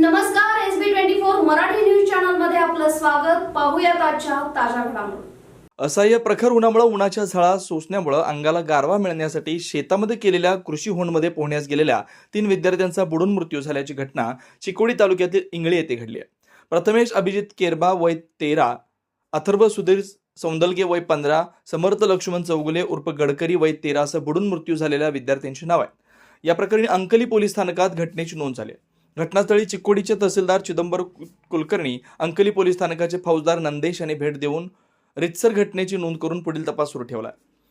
नमस्कार S B twenty four Marathi news चॅनलमध्ये आपलं स्वागत. पाहूया आजच्या ताज्या घडामोडी. असह्य प्रखर उन्हामुळे उन्हाच्या झळा सोसण्यामुळे अंगाला गारवा मिळण्यासाठी शेतामध्ये केलेल्या कृषी होनमध्ये पोहण्यास गेलेल्या तीन विद्यार्थ्यांचा बुडून मृत्यू झाल्याची घटना चिकोडी तालुक्यातील इंगळे येथे घडली आहे. प्रथमेश अभिजित केरबा वय तेरा अथर्व सुधीर सौंदलगे वय पंधरा समर्थ लक्ष्मण चौगुले उर्फ गडकरी वय तेरा असं बुडून मृत्यू झालेल्या विद्यार्थ्यांची नाव आहे. या प्रकरणी अंकली पोलीस स्थानकात घटनेची नोंद झाली आहे. घटनास्थळी चिकोडीचे तहसीलदार चिदंबर कुलकर्णी अंकली पोलीस स्थानकाचे फौजदार नंदेश यांनी भेट देऊन रितसर घटनेची नोंद करून पुढील तपास सुरू ठेवला.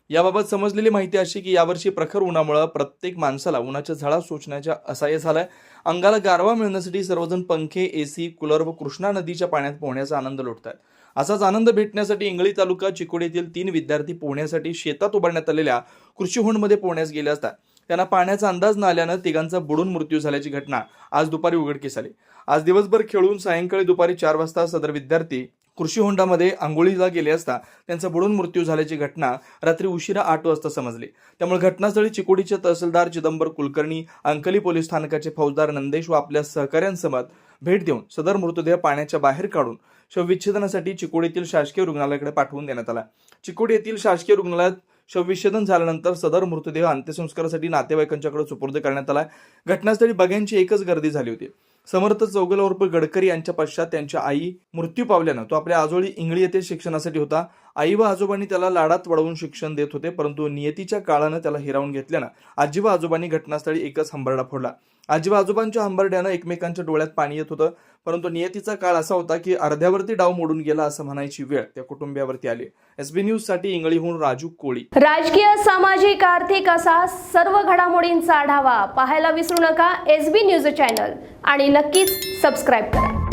याबाबत समजलेली माहिती अशी की यावर्षी प्रखर उन्हामुळे प्रत्येक माणसाला उन्हाच्या झळा सोचण्याच्या असहाय्य झालाय अंगाला गारवा मिळण्यासाठी सर्वजण पंखे एसी कूलर व कृष्णा नदीच्या पाण्यात पोहण्याचा आनंद लुटतात. असाच आनंद भेटण्यासाठी इंगळी तालुका चिकोडीतील तीन विद्यार्थी पोहण्यासाठी शेतात उभारण्यात आलेल्या कृषी होंडमध्ये पोहण्यास गेले असतात. त्यांना पाण्याचा अंदाज न आल्यानं तिघांचा बुडून मृत्यू झाल्याची घटना आज दुपारी उघडकीस आली. आज दिवसभर खेळून सायंकाळी दुपारी चार वाजता सदर विद्यार्थी कृषी होंडामध्ये आंघोळीला गेले असता त्यांचा बुडून मृत्यू झाल्याची घटना रात्री उशिरा आठ वाजता समजली. त्यामुळे घटनास्थळी चिकोडीचे तहसीलदार चिदंबर कुलकर्णी अंकली पोलीस स्थानकाचे फौजदार नंदेश व आपल्या सहकाऱ्यांसमत भेट देऊन सदर मृतदेह पाण्याच्या बाहेर काढून शवविच्छेदनासाठी चिकोडीतील शासकीय रुग्णालयाकडे पाठवून देण्यात आला. चिकोडी येथील शासकीय रुग्णालयात शवविच्छेदन झाल्यानंतर सदर मृतदेह अंत्यसंस्कारासाठी नातेवाईकांच्याकडे सुपूर्द करण्यात आला घटनास्थळी बघ्यांची एकच गर्दी झाली होती. समर्थ चौगला उर्फ गडकरी यांच्या पश्चात त्यांच्या आई मृत्यू पावल्यानं तो आपल्या आजोळी इंगळी येथे शिक्षणासाठी होता. आई व आजोबांनी त्याला लाडात वाढवून शिक्षण देत होते परंतु नियतीच्या काळानं त्याला हिरावून घेतल्यानं आजी व आजोबांनी घटनास्थळी एकच हंबरडा फोडला. आजी व आजोबांच्या हंबरड्यानं एकमेकांच्या डोळ्यात पाणी येत होतं. परंतु नियतीचा काळ असा होता की अर्ध्यावरती डाव मोडून गेला असं म्हणायची वेळ त्या कुटुंबियावरती आली. एसबी न्यूजसाठी इंगळीहून राजू कोळी. राजकीय सामाजिक आर्थिक असा सर्व घडामोडींचा आढावा पाहायला विसरू नका. एस बी न्यूज चॅनल आणि नक्कीच सबस्क्राईब करा.